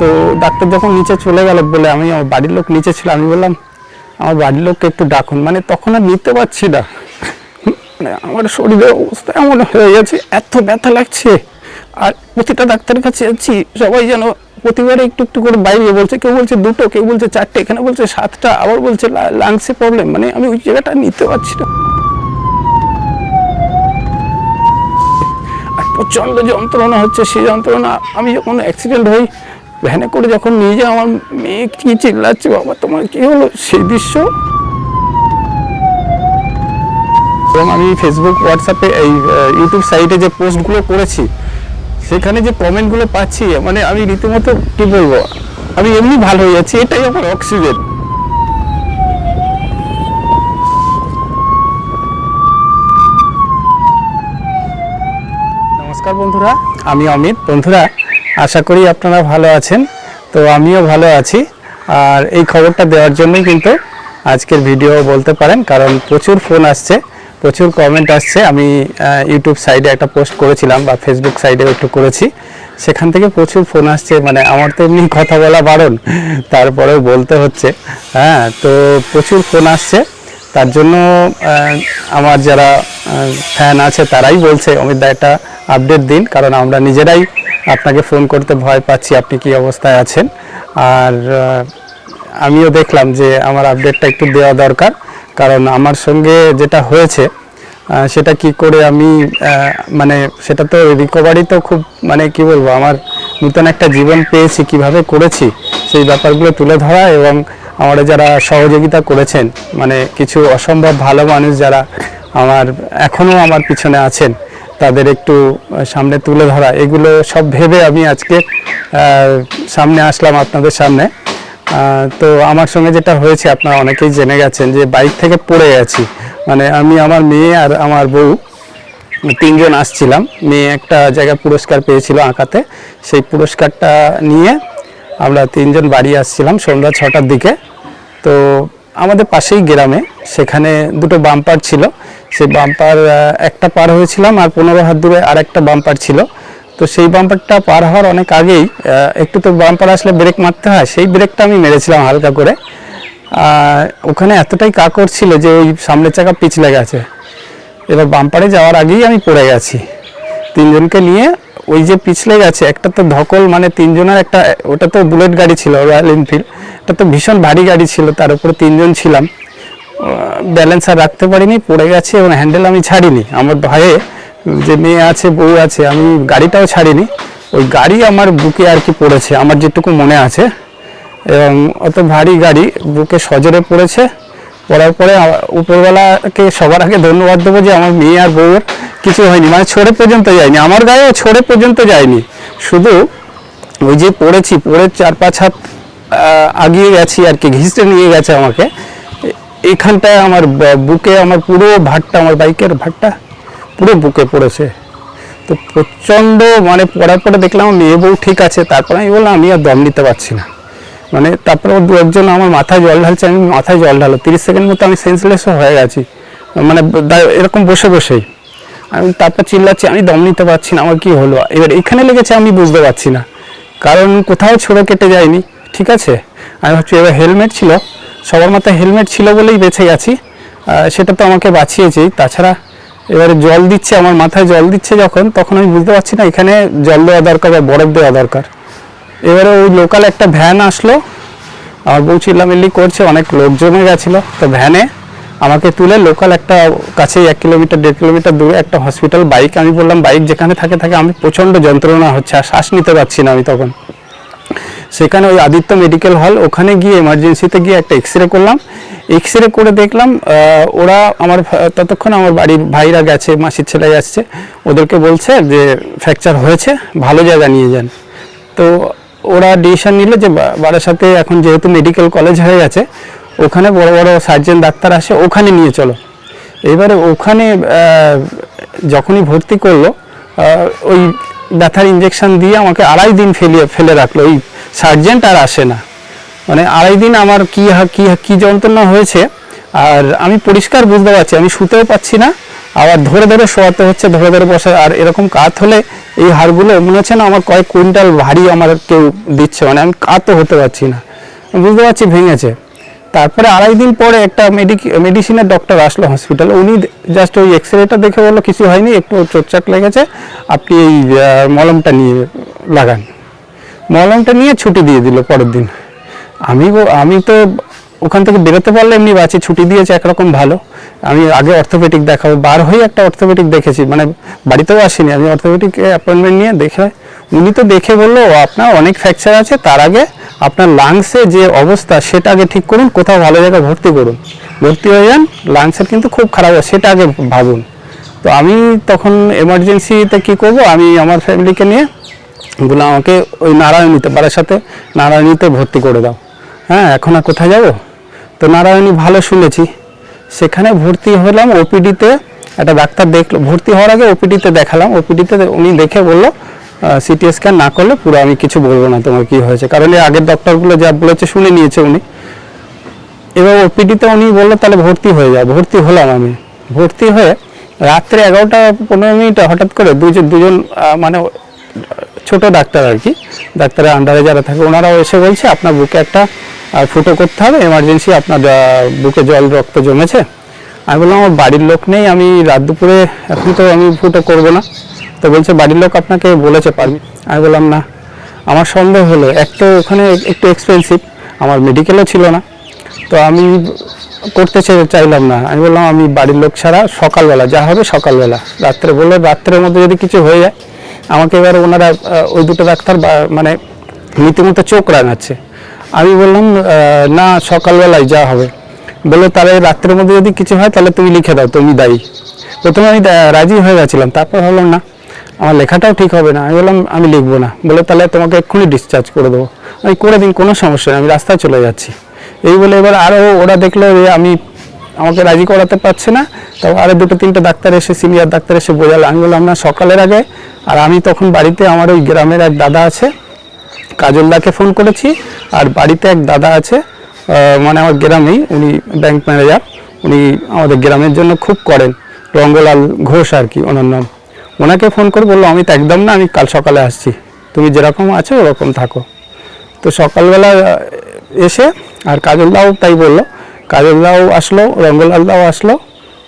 তো ডাক্তার যখন নিচে চলে গেল বলে আমি আমার বাড়ির লোক নিচে ছিল, আমি বললাম, আমার বাড়ির লোককে একটু ডাকুন। মানে তখন আর নিতে পারছি না। মানে আমার শরীরের অবস্থা এমন হয়ে গেছে, এত ব্যথা লাগছে। আর প্রতিটা ডাক্তারের কাছে যাচ্ছি, সবাই যেন প্রতিবারে একটু একটু করে বাইরে বলছে, কেউ বলছে দুটো, কেউ বলছে চারটে, এখানে বলছে সাতটা, আবার বলছে লাংসে প্রবলেম মানে আমি ওই জায়গাটা নিতে পারছি না। আর প্রচণ্ড যন্ত্রণা হচ্ছে, সেই যন্ত্রণা আমি যখন অ্যাক্সিডেন্ট হই ভ্যানে করে যখন নিয়ে যাই আমার মেয়ে কি চিল্লাচ্ছে বাবা? তোমার কি হলো? সেই দৃশ্য? এবং আমি ফেসবুক হোয়াটসঅ্যাপে এই ইউটিউব সাইটে যে পোস্টগুলো করেছি সেখানে যে কমেন্টগুলো পাচ্ছি মানে আমি রীতিমতো কি বলব? আমি এমনি ভালো হয়ে যাচ্ছি এটাই আমার অক্সিজেন নমস্কার বন্ধুরা। আমি অমিত। বন্ধুরা আশা করি আপনারা ভালো আছেন। তো আমিও ভালো আছি। আর এই খবরটা দেওয়ার জন্যই কিন্তু আজকের ভিডিও বলতে পারেন, কারণ প্রচুর ফোন আসছে, প্রচুর কমেন্ট আসছে। আমি ইউটিউব সাইডে একটা পোস্ট করেছিলাম বা ফেসবুক সাইডেও একটু করেছি। সেখান থেকে প্রচুর ফোন আসছে মানে আমার তো এমনি কথা বলা বারণ, তারপরেও বলতে হচ্ছে। হ্যাঁ তো প্রচুর ফোন আসছে। তার জন্য আমার যারা ফ্যান আছে তারাই বলছে অমিত দা একটা আপডেট দিন, কারণ আমরা নিজেরাই আপনাকে ফোন করতে ভয় পাচ্ছি, আপনি কি অবস্থায় আছেন? আর আমিও দেখলাম যে আমার আপডেটটা একটু দেওয়া দরকার, কারণ আমার সঙ্গে যেটা হয়েছে সেটা কি করে আমি মানে সেটা তো রিকভারি তো খুব মানে কি বলব, আমার নতুন একটা জীবন পেয়েছি, কীভাবে করেছি, সেই ব্যাপারগুলো তুলে ধরা এবং আমরা যারা সহযোগিতা করেছেন মানে কিছু অসম্ভব ভালো মানুষ যারা আমার এখনও আমার পিছনে আছেন তাদের একটু সামনে তুলে ধরা, এগুলো সব ভেবে আমি আজকে সামনে আসলাম আপনাদের সামনে। তো আমার সঙ্গে যেটা হয়েছে, আপনারা অনেকেই জেনে গেছেন যে বাইক থেকে পড়ে গেছি। মানে আমি আমার মেয়ে আর আমার বউ, তিনজন আসছিলাম। মেয়ে একটা জায়গায় পুরস্কার পেয়েছিল আঁকাতে। সেই পুরস্কারটা নিয়ে আমরা তিনজন বাড়ি আসছিলাম সন্ধ্যা ছটার দিকে। তো আমাদের পাশেই গ্রামে, সেখানে দুটো বাম্পার ছিল। সেই বাম্পার একটা পার হয়েছিলাম আর পনেরো হাত দূরে আর একটা বাম্পার ছিল। তো সেই বাম্পারটা পার হওয়ার অনেক আগেই একটু তো বাম্পার আসলে ব্রেক মারতে হয়, সেই ব্রেকটা আমি মেরেছিলাম হালকা করে। ওখানে এতটাই কাকড় ছিল যে ওই সামনের চাকা পিছলে গেছে। এবার বাম্পারে যাওয়ার আগেই আমি পড়ে গেছি। তিনজনকে নিয়ে ওই যে পিছলে গেছে, একটা তো ধকল মানে তিনজনের একটা, ওটা তো বুলেট গাড়ি ছিল রয়্যাল এনফিল্ড এটা তো ভীষণ ভারী গাড়ি ছিল, তার উপরে তিনজন ছিলাম। ব্যালেন্স আর রাখতে পারিনি, পড়ে গেছে এবং হ্যান্ডেল আমি ছাড়িনি। আমার ভাইয়ে, যে মেয়ে আছে, বউ আছে, আমি গাড়িটাও ছাড়িনি। ওই গাড়ি আমার বুকে আর কি পড়েছে, আমার যেটুকু মনে আছে। এবং অত ভারী গাড়ি বুকে সজোরে পড়েছে। পড়ার পরে উপরবেলাকে সবার আগে ধন্যবাদ দেবো যে আমার মেয়ে আর বউয়ের কিছু হয়নি। মানে ছড়ে পর্যন্ত যায়নি, আমার গায়েও ছড়ে পর্যন্ত যায়নি। শুধু ওই যে পড়েছি, পড়ে চার পাঁচ হাত আগিয়ে গেছি আর কি ঘিসতে নিয়ে গেছে আমাকে। এখানটায় আমার বুকে আমার পুরো ভাটটা, আমার বাইকের ভাটটা পুরো বুকে পড়েছে। তো প্রচণ্ড মানে পড়ার পরে দেখলাম মেয়ে বউ ঠিক আছে, তারপরে আমি বললাম, আমি আর দম নিতে পারছি না। মানে তারপরে দু একজন আমার মাথায় জল ঢালছে, আমি মাথায় জল ঢালো। তিরিশ সেকেন্ড মতো আমি সেন্সলেসও হয়ে গেছি। মানে এরকম বসে বসেই। আমি তারপর চিল্লাচ্ছি, আমি দম নিতে পারছি না, আমার কি হলো? এবার এখানে লেগেছে আমি বুঝতে পারছি না। কারণ কোথাও ছোড়ো কেটে যায়নি। ঠিক আছে? আমি ভাবছি এবার হেলমেট ছিল। সবার মাথায় হেলমেট ছিল বলেই বেঁচে গেছি। সেটা তো আমাকে বাঁচিয়েছি তাছাড়া এবারে জল দিচ্ছে, আমার মাথায় জল দিচ্ছে যখন, তখন আমি বুঝতে পারছি না, এখানে জল দেওয়া দরকার বা বরফ দেওয়া দরকার। এবারে ওই লোকাল একটা ভ্যান আসলো। আমার বউ চিল্লামিল্লি করছে? অনেক লোক জমে গেছিল। তো ভ্যানে আমাকে তুলে লোকাল একটা কাছে এক কিলোমিটার, দেড় কিলোমিটার দূরে একটা হসপিটাল বাইক আমি বললাম বাইক যেখানে থাকে থাকে, আমি প্রচণ্ড যন্ত্রণা হচ্ছে, আর শ্বাস নিতে পারছি না আমি তখন। সেখানে ওই আদিত্য মেডিকেল হল, ওখানে গিয়ে এমার্জেন্সিতে গিয়ে একটা এক্স রে করলাম। এক্স রে করে দেখলাম ওরা আমার ততক্ষণ আমার বাড়ির ভাইরা গেছে, মাসির ছেলে যাচ্ছে ওদেরকে বলছে যে ফ্র্যাকচার হয়েছে, ভালো জায়গা নিয়ে যান। তো ওরা ডিসিশন নিল যে বারাসাতে এখন যেহেতু মেডিকেল কলেজ হয়ে গেছে, ওখানে বড় বড় সার্জেন ডাক্তার আসে, ওখানে নিয়ে চলো। এবারে ওখানে যখনই ভর্তি করল ওই ব্যথার ইঞ্জেকশন দিয়ে আমাকে আড়াই দিন ফেলিয়ে, ফেলে রাখল। ওই সার্জেন্ট আর আসে না। মানে আড়াই দিন আমার কি কি কি যন্ত্রণা হয়েছে, আর আমি পরিষ্কার বুঝতে পারছি, আমি শুতেও পাচ্ছি না, আবার ধরে ধরে শোয়াতে হচ্ছে, ধরে ধরে বসে, আর এরকম কাত হলে এই হাড়গুলো, মনে হচ্ছে না আমার কয়েক কুইন্টাল ভারী আমার কেউ দিচ্ছে মানে আমি কাতও হতে পারছি না। বুঝতে পারছি ভেঙেছে। তারপরে আড়াই দিন পরে একটা মেডিসিনের ডক্টর আসলো হসপিটালে উনি জাস্ট ওই এক্স রেটা দেখে বলল, কিছু হয়নি, একটু চোটচাট লেগেছে, আপনি এই মলমটা নিয়ে লাগান। মলমটা নিয়ে ছুটি দিয়ে দিল পরের দিন। আমি আমি তো ওখান থেকে বেরোতে পারলে এমনি বাঁচি ছুটি দিয়েছে একরকম ভালো। আমি আগে অর্থোপেডিক দেখাবো। বার হয়ে একটা অর্থোপেডিক দেখেছি। মানে বাড়িতেও আসিনি। আমি অর্থোপেডিক অ্যাপয়েন্টমেন্ট নিয়ে দেখে উনি তো দেখে বলল আপনার অনেক ফ্র্যাকচার আছে। তার আগে আপনার লাংসে যে অবস্থা, সেটা আগে ঠিক করুন। কোথাও ভালো জায়গায় ভর্তি করুন। ভর্তি হয়ে যান। লাংসের কিন্তু খুব খারাপ সেটা আগে ভাবুন। তো আমি তখন এমার্জেন্সিতে কি করব? আমি আমার ফ্যামিলিকে নিয়ে বললাম আমাকে ওই নারায়ণীতে বাড়ির সাথে নারায়ণীতে ভর্তি করে দাও। হ্যাঁ এখন আর কোথায় যাব? তো নারায়ণী ভালো শুনেছি। সেখানে ভর্তি হলাম ওপিডিতে, একটা ডাক্তার দেখল। ভর্তি হওয়ার আগে ওপিডিতে দেখালাম। ওপিডিতে উনি দেখে বলল সিটি স্ক্যান না করলে পুরো আমি কিছু বলব না তোমার কি হয়েছে। কারণ এই আগের ডক্টরগুলো যা বলেছে শুনে নিয়েছে উনি। এবার ওপিডিতে উনি বলল, তাহলে ভর্তি হয়ে যাও। ভর্তি হলাম আমি। ভর্তি হয়ে রাত্রে এগারোটা পনেরো মিনিটে হঠাৎ করে দুজন দুজন মানে ছোট ডাক্তার আর কি। ডাক্তারের আন্ডারে যারা থাকে, ওনারাও এসে বলছে, আপনার বুকে একটা ফুটো করতে হবে এমার্জেন্সি আপনার বুকে জল, রক্ত জমেছে। আমি বললাম, আমার বাড়ির লোক নেই, আমি রাত দুপুরে, এখন তো আমি ফুটো করব না। তো বলছে, বাড়ির লোক আপনাকে বলেছে পারবি আমি বললাম, না। আমার সন্দেহ হলো, এক তো ওখানে একটু এক্সপেন্সিভ আমার মেডিকেলও ছিল না। তো আমি করতে চাইলাম না। আমি বললাম, আমি বাড়ির লোক ছাড়া সকালবেলা, যা হবে সকালবেলা। রাত্রে বলল, রাত্রের মধ্যে যদি কিছু হয়ে যায় আমাকে এবার ওনারা ওই দুটো ডাক্তার মানে রীতিমতো চোখ রাঙাচ্ছে। আমি বললাম না, সকালবেলায় যা হবে। বলল তাহলে রাত্রের মধ্যে যদি কিছু হয়, তাহলে তুমি লিখে দাও, তুমি দায়ী। প্রথমে আমি রাজি হয়ে গেছিলাম, তারপর ভাবলাম না। আমার লেখাটাও ঠিক হবে না। আমি বললাম, আমি লিখব না। বলে, তাহলে তোমাকে এক্ষুনি ডিসচার্জ করে দেবো। আমি, করে দিন, কোনো সমস্যা নেই, আমি রাস্তায় চলে যাচ্ছি। এই বলে, এবার আরও ওরা দেখল আমি আমাকে রাজি করাতে পারছে না। তো আরও দুটো তিনটে ডাক্তার এসে, সিনিয়র ডাক্তার এসে বোঝালো আমি বললাম, না, সকালের আগে। আর আমি তখন বাড়িতে আমার ওই গ্রামের এক দাদা আছে, কাজলদাকে ফোন করেছি। আর বাড়িতে এক দাদা আছে মানে আমার গ্রামেই, উনি ব্যাংক ম্যানেজার উনি আমাদের গ্রামের জন্য খুব করেন। রঙ্গলাল ঘোষ আর কি, ওনার নাম। ওনাকে ফোন করে বলল, আমি তো একদম না, আমি কাল সকালে আসছি। তুমি যেরকম আছো, ওরকম থাকো। তো সকালবেলা এসে, আর কাজলদাও তাই বলল কাজলদাও আসলো রঙ্গলালদাও আসলো।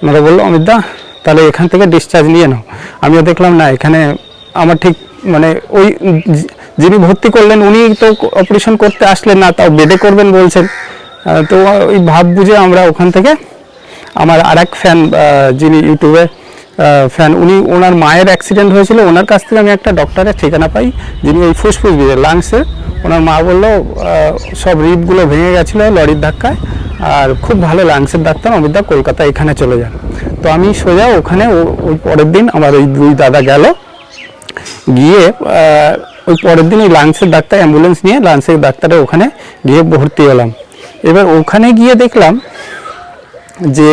ওনারা বলল অমিত দা তাহলে এখান থেকে ডিসচার্জ নিয়ে নাও। আমিও দেখলাম, না, এখানে আমার ঠিক মানে ওই যিনি ভর্তি করলেন, উনি তো অপারেশন করতে আসলেন না, তাও বেডে করবেন বলছেন। তো ওই ভাব বুঝে আমরা ওখান থেকে, আমার আর এক ফ্যান যিনি ইউটিউবে ফ্যান উনি ওনার মায়ের অ্যাক্সিডেন্ট হয়েছিল। ওনার কাছ থেকে আমি একটা ডক্টরের ঠিকানা পাই, যিনি এই ফুসফুস দিয়ে লাংসের ওনার মা বলল সব রিপগুলো ভেঙে গেছিল লরির ধাক্কায়। আর খুব ভালো লাংসের ডাক্তার, অমিতদা কলকাতা এখানে চলে যান। তো আমি সোজা ওখানে ওই পরের দিন আমার ওই দুই দাদা গেল। গিয়ে ওই পরের দিন ওই লাংসের ডাক্তার অ্যাম্বুলেন্স নিয়ে লাংসের ডাক্তারের ওখানে গিয়ে ভর্তি হলাম। এবার ওখানে গিয়ে দেখলাম যে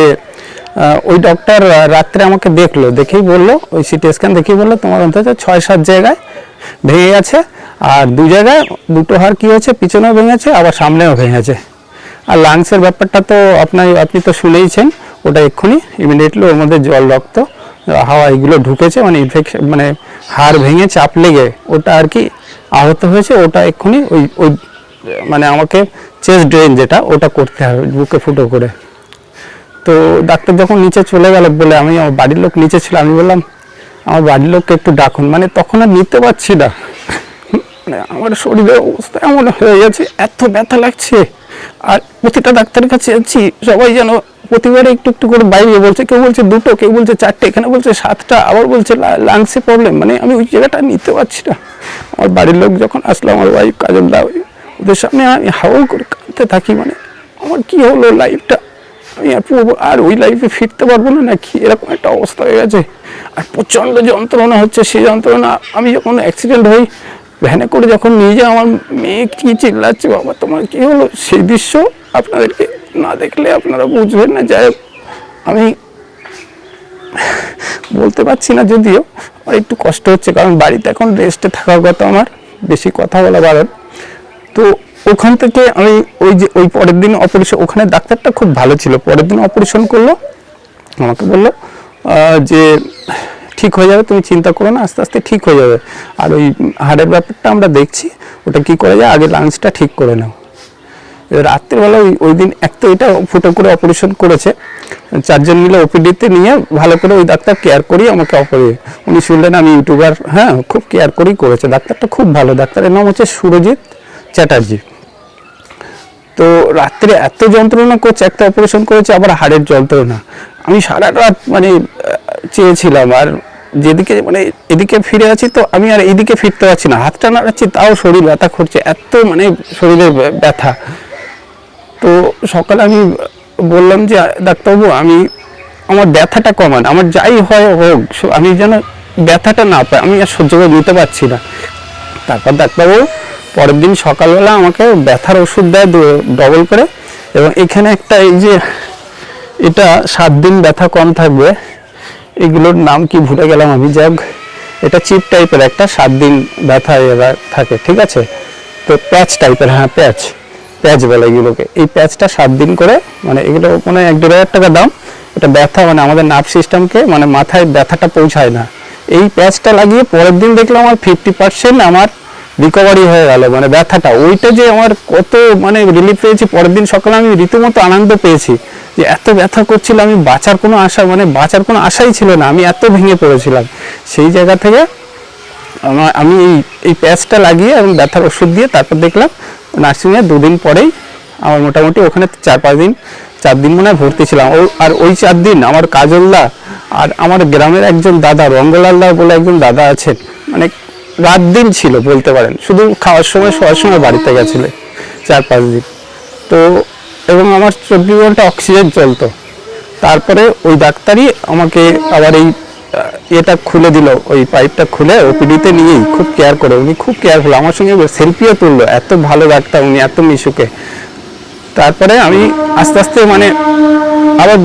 ওই ডক্টর রাত্রে আমাকে দেখল, দেখেই বলল, ওই সিটি স্ক্যান দেখেই বলল, তোমার অন্তত ছয় সাত জায়গায় ভেঙে গেছে। আর দু জায়গায় দুটো হাড় কী হয়েছে, পিছনেও ভেঙেছে, আবার সামনেও ভেঙেছে। আর লাংসের ব্যাপারটা তো আপনার, আপনি তো শুনেইছেন, ওটা এক্ষুনি ইমিডিয়েটলি ওর মধ্যে জল, রক্ত হাওয়া এগুলো ঢুকেছে মানে ইনফেকশন মানে হাড় ভেঙে চাপ লেগে ওটা আর কি আহত হয়েছে, ওটা এক্ষুনি ওই ওই মানে আমাকে চেস্ট ড্রেন যেটা, ওটা করতে হবে, বুকে ফুটো করে। তো ডাক্তার যখন নিচে চলে গেল বলে আমি, আমার বাড়ির লোক নিচে ছিল, আমি বললাম, আমার বাড়ির লোককে একটু ডাকুন। মানে তখন আর নিতে পারছি না। মানে আমার শরীরের অবস্থা এমন হয়ে গেছে, এত ব্যথা লাগছে। আর প্রতিটা ডাক্তারের কাছে যাচ্ছি, সবাই যেন প্রতিবারে একটু একটু করে বাইরে বলছে, কেউ বলছে দুটো, কেউ বলছে চারটে, এখানে বলছে সাতটা, আবার বলছে লাংসে প্রবলেম মানে আমি ওই জায়গাটা নিতে পারছি না। আমার বাড়ির লোক যখন আসলো, আমার ওয়াইফ কাজল দা ওদের সামনে আমি হাওয়া করে কাঁদতে থাকি। মানে আমার কি হলো লাইফটা আমি আর পুরো- আর ওই লাইফে ফিরতে পারব না নাকি? এরকম একটা অবস্থা হয়ে গেছে। আর প্রচণ্ড যন্ত্রণা হচ্ছে। সেই যন্ত্রণা আমি যখন অ্যাক্সিডেন্ট হই ভ্যানে করে যখন নিয়ে যাই, আমার মেয়ে কি চিল্লাচ্ছে বাবা? তোমার কি হলো? সেই দৃশ্য আপনাদেরকে না দেখলে আপনারা বুঝবেন না। যাই আমি বলতে পারছি না যদিও। আমার একটু কষ্ট হচ্ছে, কারণ বাড়িতে এখন রেস্টে থাকার কথা আমার। বেশি কথা বলা বারণ। তো ওখান থেকে আমি ওই যে, ওই পরের দিন অপারেশন ওখানে ডাক্তারটা খুব ভালো ছিল। পরের দিন অপারেশন করল। আমাকে বলল যে ঠিক হয়ে যাবে, তুমি চিন্তা করো না, আস্তে আস্তে ঠিক হয়ে যাবে। আর ওই হাড়ের ব্যাপারটা আমরা দেখছি, ওটা কি করা যায়, আগে লাংসটা ঠিক করে নাও। রাত্রেবেলা ওই ওই দিন এক তো এটা ফুটো করে অপারেশন করেছে। চারজন মিলে ওপিডিতে নিয়ে ভালো করে ওই ডাক্তার কেয়ার করেই আমাকে অপারে উনি শুনলেন আমি ইউটিউবার হ্যাঁ খুব কেয়ার করেই করেছে। ডাক্তারটা খুব ভালো, ডাক্তারের নাম হচ্ছে সুরজিৎ চ্যাটার্জি। তো রাত্রে এত যন্ত্রণা করছে, একটা অপারেশন করেছে, আবার হাড়ের যন্ত্রণা। আমি সারা রাত মানে চেয়েছিলাম, আর যেদিকে মানে এদিকে ফিরে আছি তো আমি আর এদিকে ফিরতে পারছি না। হাতটা নাড়াচ্ছি, তাও শরীর ব্যথা করছে, এত মানে শরীরে ব্যথা। তো সকালে আমি বললাম যে, ডাক্তারবাবু, আমি, আমার ব্যথাটা কমান, আমার যাই হয় হোক আমি যেন ব্যথাটা না পাই, আমি আর সহ্য করে নিতে পারছি না। তারপর ডাক্তারবাবু পরের দিন সকালবেলা আমাকে ব্যথার ওষুধ দেয় ডবল করে। এবং এখানে একটা এই যে এটা সাত দিন ব্যথা কম থাকবে এগুলোর নাম কি ভুলে গেলাম আমি। যাই হোক, এটা চিপ টাইপের একটা সাত দিন ব্যথা এরা থাকে ঠিক আছে? তো প্যাচ টাইপের হ্যাঁ প্যাচ। প্যাচ বলে এগুলোকে। এই প্যাচটা সাত দিন করে মানে এগুলো মানে এক দেড় হাজার টাকা দাম। এটা ব্যথা মানে আমাদের নার্ভ সিস্টেমকে মানে মাথায় ব্যথাটা পৌঁছায় না। এই প্যাচটা লাগিয়ে পরের দিন দেখলাম আমার ফিফটি পার্সেন্ট আমার রিকভারি হয়ে গেল মানে ব্যথাটা। ওইটা যে আমার কত মানে রিলিফ পেয়েছি, পরের দিন সকালে আমি রীতিমতো আনন্দ পেয়েছি যে এত ব্যথা করছিল, আমি বাঁচার কোনো আশা মানে বাঁচার কোনো আশাই ছিল না, আমি এত ভেঙে পড়েছিলাম। সেই জায়গা থেকে আমার আমি এই এই প্যাচটা লাগিয়ে এবং ব্যথার ওষুধ দিয়ে তারপর দেখলাম নার্সিংয়ে দুদিন পরেই আমার মোটামুটি ওখানে চার পাঁচ দিন, চার দিন মনে হয় ভর্তি ছিলাম। ও, আর ওই চার দিন আমার কাজলদা আর আমার গ্রামের একজন দাদা, রঙ্গলালদা বলে একজন দাদা আছেন মানে রাত দিন ছিল বলতে পারেন। শুধু খাওয়ার সময় শোয়ার সময় বাড়িতে গেছিলে চার পাঁচ দিন। তো এবং আমার চব্বিশ ঘণ্টা অক্সিজেন চলতো। তারপরে ওই ডাক্তারই আমাকে আবার এই এটা খুলে দিল, ওই পাইপটা খুলে ওপিডিতে নিয়েই খুব কেয়ার করে। উনি খুব কেয়ার কেয়ারফুল আমার সঙ্গে সেলফিও তুললো, এত ভালো ডাক্তার উনি, এত মিশুকে। তারপরে আমি আস্তে আস্তে মানে আবার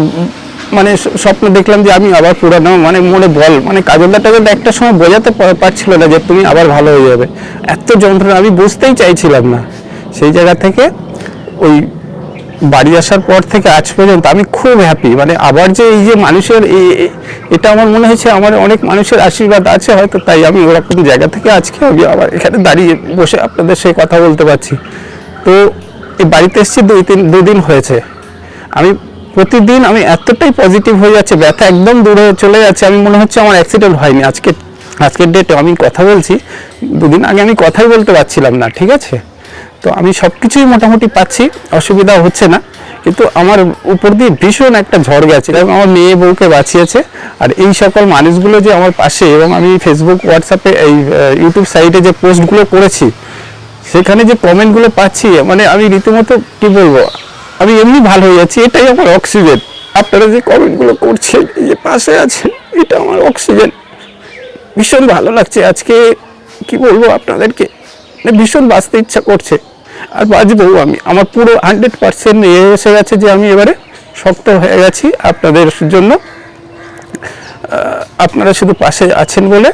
মানে স্বপ্ন দেখলাম যে আমি আবার পুরানো মানে মনে বল মানে কাজলদা টাজলদা একটা সময় বোঝাতে পারছিল না যে তুমি আবার ভালো হয়ে যাবে। এত যন্ত্রণা, আমি বুঝতেই চাইছিলাম না। সেই জায়গা থেকে ওই বাড়ি আসার পর থেকে আজ পর্যন্ত আমি খুব হ্যাপি মানে আবার যে এই যে মানুষের এটা আমার মনে হয়েছে আমার অনেক মানুষের আশীর্বাদ আছে হয়তো, তাই আমি ওরকম জায়গা থেকে আজকে আমি আবার এখানে দাঁড়িয়ে বসে আপনাদের সেই কথা বলতে পারছি। তো এই বাড়িতে এসেছি দুই তিন, দুদিন হয়েছে। আমি প্রতিদিন আমি এতটাই পজিটিভ হয়ে যাচ্ছে, ব্যথা একদম দূরে চলে যাচ্ছে, আমি মনে হচ্ছে আমার অ্যাক্সিডেন্ট হয়নি। আজকে, আজকের ডেটে আমি কথা বলছি, দুদিন আগে আমি কথাই বলতে পারছিলাম না, ঠিক আছে? তো আমি সব কিছুই মোটামুটি পাচ্ছি, অসুবিধা হচ্ছে না, কিন্তু আমার উপর দিয়ে ভীষণ একটা ঝড় গেছে, এবং আমার মেয়ে বউকে বাঁচিয়েছে, আর এই সকল মানুষগুলো যে আমার পাশে, এবং আমি ফেসবুক হোয়াটসঅ্যাপে এই ইউটিউব সাইটে যে পোস্টগুলো করেছি, সেখানে যে কমেন্টগুলো পাচ্ছি মানে আমি রীতিমতো, কী বলব আমি এমনি ভালো হয়ে যাচ্ছি, এটাই আমার অক্সিজেন আপনারা যে কমেন্টগুলো করছেন, এই যে পাশে আছেন, এটা আমার অক্সিজেন ভীষণ ভালো লাগছে। আজকে কি বলব আপনাদেরকে? মানে ভীষণ বাঁচতে ইচ্ছা করছে। আর বাঁচবো আমি। আমার পুরো হান্ড্রেড পার্সেন্ট এ এসে গেছে যে আমি এবারে শক্ত হয়ে গেছি আপনাদের জন্য। আপনারা শুধু পাশে আছেন বলে।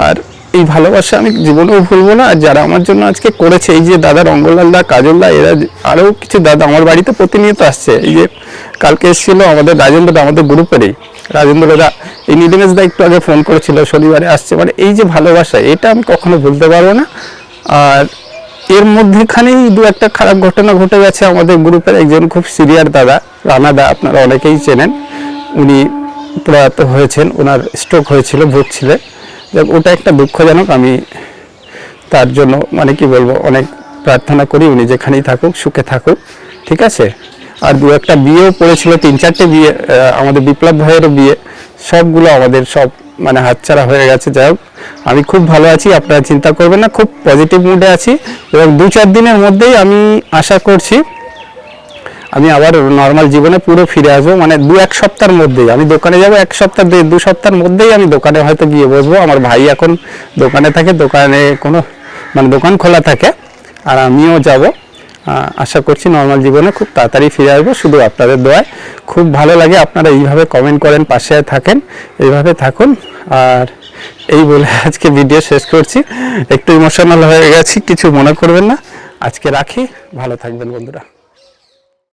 আর এই ভালোবাসা আমি জীবনেও ভুলবো না। যারা আমার জন্য আজকে করেছে, এই যে দাদা রঙ্গলালদা কাজলদা এরা আরও কিছু দাদা আমার বাড়িতে প্রতিনিয়ত আসছে। এই যে কালকে এসেছিল আমাদের রাজেন্দ্র দা আমাদের গ্রুপেরই রাজেন্দ্র দা, এই নীলিমেশ দা একটু আগে ফোন করেছিল, শনিবারে আসছে। মানে এই যে ভালোবাসা, এটা আমি কখনো ভুলতে পারব না। আর এর মধ্যেখানেই দু একটা খারাপ ঘটনা ঘটে গেছে আমাদের গ্রুপের একজন খুব সিরিয়ার দাদা, রানা দা, আপনারা অনেকেই চেনেন। উনি প্রয়াত হয়েছেন ওনার স্ট্রোক হয়েছিল, ভুগছিলেন। ওটা একটা দুঃখজনক, আমি তার জন্য মানে কি বলব, অনেক প্রার্থনা করি, উনি যেখানেই থাকুক, সুখে থাকুক, ঠিক আছে? আর দু একটা বিয়েও পড়েছিল, তিন চারটে বিয়ে আমাদের বিপ্লব ভাইয়েরও বিয়ে, সবগুলো আমাদের সব মানে হাতছাড়া হয়ে গেছে, যাই হোক। আমি খুব ভালো আছি, আপনারা চিন্তা করবেন না, খুব পজিটিভ মুডে আছি, এবং দু চার দিনের মধ্যেই আমি আশা করছি আমি আবার নর্মাল জীবনে পুরো ফিরে আসব মানে দু এক সপ্তাহের মধ্যেই। আমি দোকানে যাব, এক সপ্তাহ দু সপ্তাহের মধ্যেই আমি দোকানে হয়তো গিয়ে বসবো। আমার ভাই এখন দোকানে থাকে, দোকানে কোনো মানে দোকান খোলা থাকে, আর আমিও যাব। আশা করছি নর্মাল জীবনে খুব তাড়াতাড়ি ফিরে আসব, শুধু আপনাদের দোয়ায়। খুব ভালো লাগে আপনারা এইভাবে কমেন্ট করেন, পাশে থাকেন, এইভাবে থাকুন। আর এই বলে আজকে ভিডিও শেষ করছি। একটু ইমোশনাল হয়ে গেছি, কিছু মনে করবেন না। আজকে রাখি, ভালো থাকবেন বন্ধুরা।